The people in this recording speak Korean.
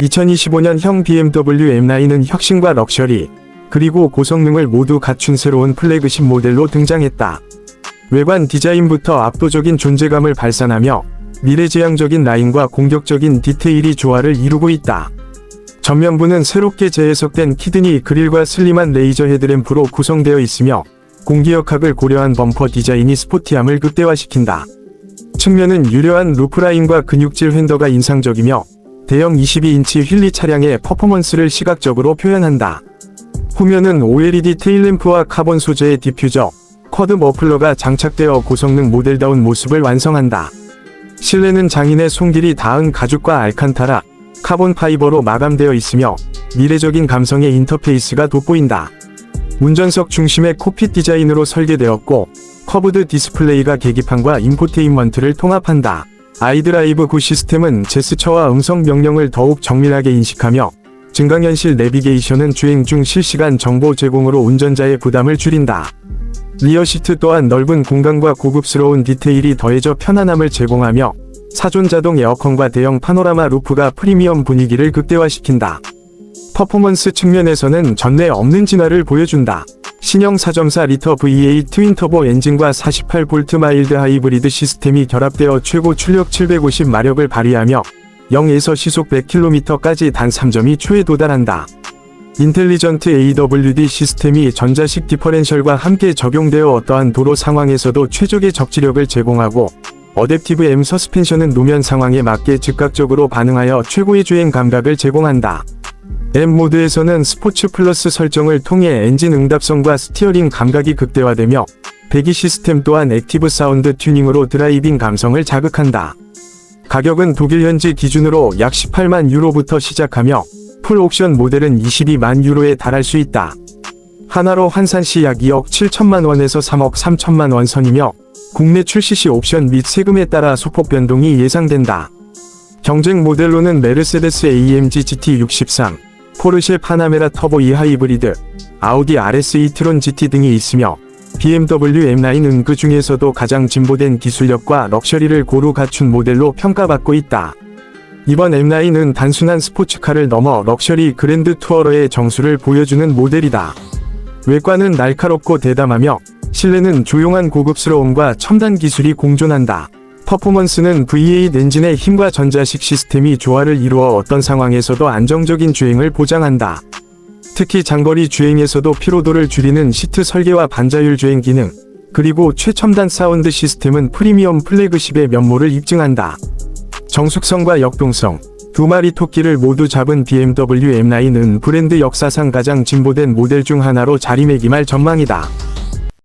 2025년형 BMW M9은 혁신과 럭셔리, 그리고 고성능을 모두 갖춘 새로운 플래그십 모델로 등장했다. 외관 디자인부터 압도적인 존재감을 발산하며 미래지향적인 라인과 공격적인 디테일이 조화를 이루고 있다. 전면부는 새롭게 재해석된 키드니 그릴과 슬림한 레이저 헤드램프로 구성되어 있으며 공기역학을 고려한 범퍼 디자인이 스포티함을 극대화시킨다. 측면은 유려한 루프라인과 근육질 휀더가 인상적이며 대형 22인치 휠리 차량의 퍼포먼스를 시각적으로 표현한다. 후면은 OLED 테일램프와 카본 소재의 디퓨저, 쿼드 머플러가 장착되어 고성능 모델다운 모습을 완성한다. 실내는 장인의 손길이 닿은 가죽과 알칸타라, 카본 파이버로 마감되어 있으며 미래적인 감성의 인터페이스가 돋보인다. 운전석 중심의 코핏 디자인으로 설계되었고 커브드 디스플레이가 계기판과 인포테인먼트를 통합한다. 아이드라이브 9 시스템은 제스처와 음성 명령을 더욱 정밀하게 인식하며 증강현실 내비게이션은 주행 중 실시간 정보 제공으로 운전자의 부담을 줄인다. 리어 시트 또한 넓은 공간과 고급스러운 디테일이 더해져 편안함을 제공하며 사존 자동 에어컨과 대형 파노라마 루프가 프리미엄 분위기를 극대화시킨다. 퍼포먼스 측면에서는 전례 없는 진화를 보여준다. 신형 4.4 리터 V8 트윈터보 엔진과 48V 마일드 하이브리드 시스템이 결합되어 최고 출력 750마력을 발휘하며 0에서 시속 100km까지 단 3.2초에 도달한다. 인텔리전트 AWD 시스템이 전자식 디퍼렌셜과 함께 적용되어 어떠한 도로 상황에서도 최적의 적지력을 제공하고 어댑티브 M 서스펜션은 노면 상황에 맞게 즉각적으로 반응하여 최고의 주행 감각을 제공한다. M 모드에서는 스포츠 플러스 설정을 통해 엔진 응답성과 스티어링 감각이 극대화되며 배기 시스템 또한 액티브 사운드 튜닝으로 드라이빙 감성을 자극한다. 가격은 독일 현지 기준으로 약 18만 유로부터 시작하며 풀 옵션 모델은 22만 유로에 달할 수 있다. 하나로 환산 시 약 2억 7천만 원에서 3억 3천만 원 선이며 국내 출시 시 옵션 및 세금에 따라 소폭 변동이 예상된다. 경쟁 모델로는 메르세데스 AMG GT63, 포르쉐 파나메라 터보 2 하이브리드, 아우디 RS e-트론 GT 등이 있으며 BMW M9 은 그 중에서도 가장 진보된 기술력과 럭셔리를 고루 갖춘 모델로 평가받고 있다. 이번 M9은 단순한 스포츠카를 넘어 럭셔리 그랜드 투어러의 정수를 보여주는 모델이다. 외관은 날카롭고 대담하며 실내는 조용한 고급스러움과 첨단 기술이 공존한다. 퍼포먼스는 V8 엔진의 힘과 전자식 시스템이 조화를 이루어 어떤 상황에서도 안정적인 주행을 보장한다. 특히 장거리 주행에서도 피로도를 줄이는 시트 설계와 반자율 주행 기능, 그리고 최첨단 사운드 시스템은 프리미엄 플래그십의 면모를 입증한다. 정숙성과 역동성, 두 마리 토끼를 모두 잡은 BMW M9은 브랜드 역사상 가장 진보된 모델 중 하나로 자리매김할 전망이다.